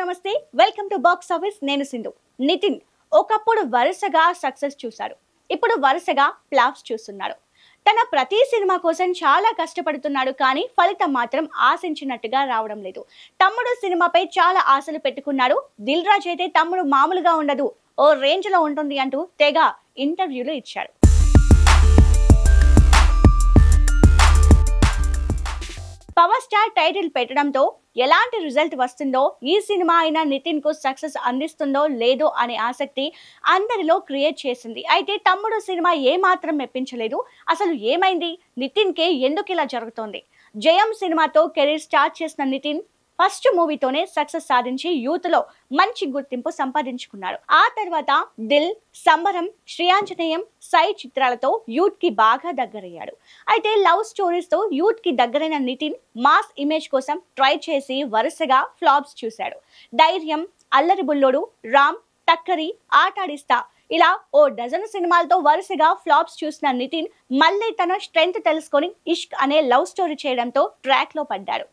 నమస్తే. Welcome to box office నేను సింధు. నితిన్ ఒకప్పుడు వరుసగా సక్సెస్ చూశాడు. ఇప్పుడు వరుసగా ఫ్లాప్స్ చూస్తున్నాడు. తన ప్రతి సినిమా కోసం చాలా కష్టపడుతున్నాడు కానీ ఫలితం మాత్రం ఆశించినట్టుగా రావడం లేదు. తమ్ముడు సినిమాపై చాలా ఆశలు పెట్టుకున్నాడు. దిల్ రాజ్ అయితే తమ్ముడు మామూలుగా ఉండదు. ఓ రేంజ్లో ఉంటుంది అంటూ తెగ ఇంటర్వ్యూలు ఇచ్చాడు. పవర్ స్టార్ టైటిల్ పెట్టడంతో ఎలాంటి రిజల్ట్ వస్తుందో ఈ సినిమా అయినా నితిన్కు సక్సెస్ అందిస్తుందో లేదో అనే ఆసక్తి అందరిలో క్రియేట్ చేసింది. అయితే తమ్ముడు సినిమా ఏ మాత్రం మెప్పించలేదు. అసలు ఏమైంది? నితిన్ కే ఎందుకు ఇలా జరుగుతోంది? జయం సినిమాతో కెరీర్ స్టార్ట్ చేసిన నితిన్ ఫస్ట్ మూవీతోనే సక్సెస్ సాధించి యూత్లో మంచి గుర్తింపు సంపాదించుకున్నాడు ఆ తర్వాత దిల్ సంబరం శ్రేయాంజనేయం సై చిత్రాలతో యూత్కి బాగా దగ్గరయ్యాడు. అయితే లవ్ స్టోరీస్తో యూత్కి దగ్గరైన నితిన్ మాస్ ఇమేజ్ కోసం ట్రై చేసి వరుసగా ఫ్లాప్స్ చూశాడు. ధైర్యం అల్లరి బుల్లోడు రామ్ టక్కరి ఆటాడిస్తా ఇలా ఓ డజన్ సినిమాలతో వరుసగా ఫ్లాప్స్ చూసిన నితిన్ మళ్ళీ తన స్ట్రెంగ్త్ తెలుసుకొని ఇష్క్ అనే లవ్ స్టోరీ చేయడంతో ట్రాక్లో పడ్డాడు.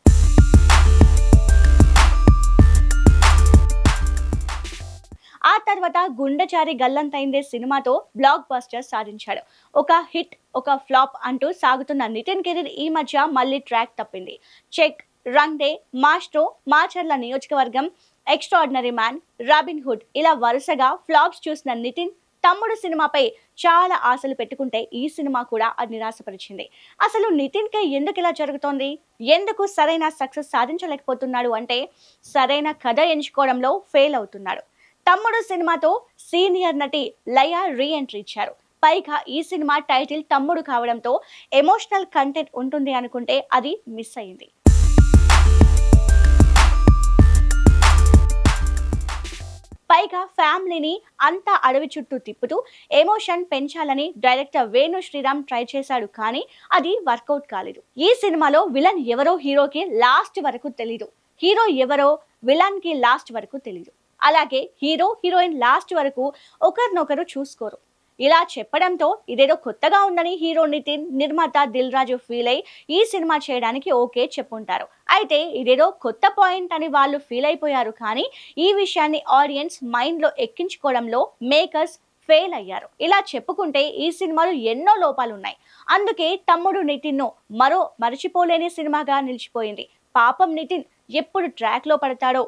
తర్వాత గుండెచారి గల్లంతైందే సినిమాతో బ్లాక్ బస్టర్ సాధించాడు. ఒక హిట్ ఒక ఫ్లాప్ అంటూ సాగుతున్న నితిన్ కెరీర్ ఈ మధ్య మళ్ళీ ట్రాక్ తప్పింది. Check Rang De Maestro Macherla Niyojakavargam extraordinary man robin hood ఇలా వరుసగా ఫ్లాప్స్ చూసిన నితిన్ తమ్ముడు సినిమాపై చాలా ఆశలు పెట్టుకుంటే ఈ సినిమా కూడా అది నిరాశపరిచింది. అసలు నితిన్ కే ఎందుకు ఇలా జరుగుతోంది? ఎందుకు సరైన సక్సెస్ సాధించలేకపోతున్నాడు అంటే సరైన కథ ఎంచుకోవడంలో ఫెయిల్ అవుతున్నాడు. తమ్ముడు సినిమాతో సీనియర్ నటి లయ రీ ఎంట్రీ ఇచ్చారు. పైగా ఈ సినిమా టైటిల్ తమ్ముడు కావడంతో ఎమోషనల్ కంటెంట్ ఉంటుంది అనుకుంటే అది మిస్ అయింది. పైగా ఫ్యామిలీని అంతా అడవి చుట్టూ తిప్పుతూ ఎమోషన్ పెంచాలని డైరెక్టర్ వేణు శ్రీరామ్ ట్రై చేశాడు కానీ అది వర్కౌట్ కాలేదు. ఈ సినిమాలో విలన్ ఎవరో హీరోకి లాస్ట్ వరకు తెలీదు. హీరో ఎవరో విలన్కి లాస్ట్ వరకు తెలీదు. అలాగే హీరో హీరోయిన్ లాస్ట్ వరకు ఒకరినొకరు చూసుకోరు. ఇలా చెప్పడంతో ఇదేదో కొత్తగా ఉందని హీరో నితిన్ నిర్మాత దిల్ రాజు ఫీల్ అయి ఈ సినిమా చేయడానికి ఓకే చెప్పుంటారు. అయితే ఇదేదో కొత్త పాయింట్ అని వాళ్ళు ఫీల్ అయిపోయారు కానీ ఈ విషయాన్ని ఆడియన్స్ మైండ్లో ఎక్కించుకోవడంలో మేకర్స్ ఫెయిల్ అయ్యారు. ఇలా చెప్పుకుంటే ఈ సినిమాలో ఎన్నో లోపాలు ఉన్నాయి అందుకే తమ్ముడు నితిన్ను మరో మరచిపోలేని సినిమాగా నిలిచిపోయింది. పాపం నితిన్ ఎప్పుడు ట్రాక్లో పడతాడో